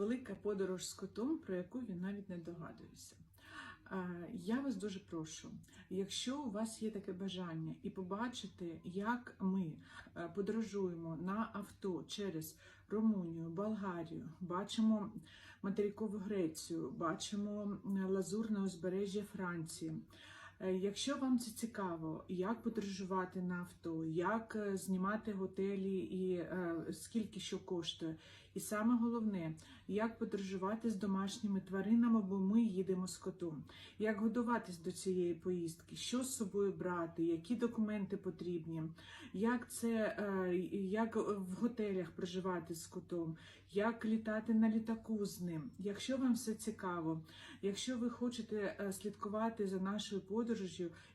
велика подорож з котом, про яку він навіть не догадується. Я вас дуже прошу, якщо у вас є таке бажання і побачити, як ми е, подорожуємо на авто через Румунію, Болгарію, бачимо материкову Грецію, бачимо е, лазурне узбережжя Франції. Е, Якщо вам це цікаво, як подорожувати на авто, як е, знімати готелі і е, скільки що коштує, і саме головне, як подорожувати з домашніми тваринами, бо ми їдемо з котом, як готуватись до цієї поїздки, що з собою брати, які документи потрібні, як це як в готелях проживати з котом, як літати на літаку з ним. Якщо вам все цікаво, якщо ви хочете слідкувати за нашою подорожю,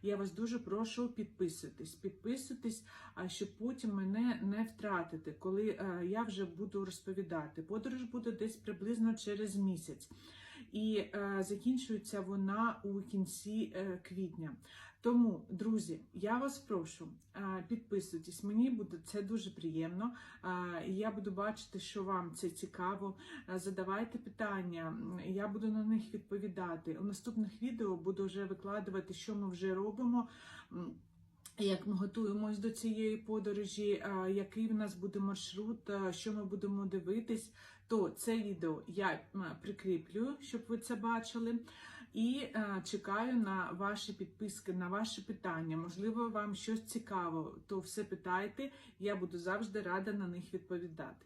я вас дуже прошу підписуйтесь. Підписуйтесь, щоб потім мене не втратити, коли е, я вже буду розповідати. Подорож буде десь приблизно через місяць. І е, закінчується вона у кінці е, квітня. Тому, друзі, я вас прошу, е, підписуйтесь. Мені буде це дуже приємно. Я буду бачити, що вам це цікаво. Задавайте питання, я буду на них відповідати. У наступних відео буду вже викладувати, що ми вже робимо. Як ми готуємось до цієї подорожі, який в нас буде маршрут, що ми будемо дивитись, то це відео я прикріплю, щоб ви це бачили. І чекаю на ваші підписки, на ваші питання. Можливо, вам щось цікаво, то все питайте. Я буду завжди рада на них відповідати.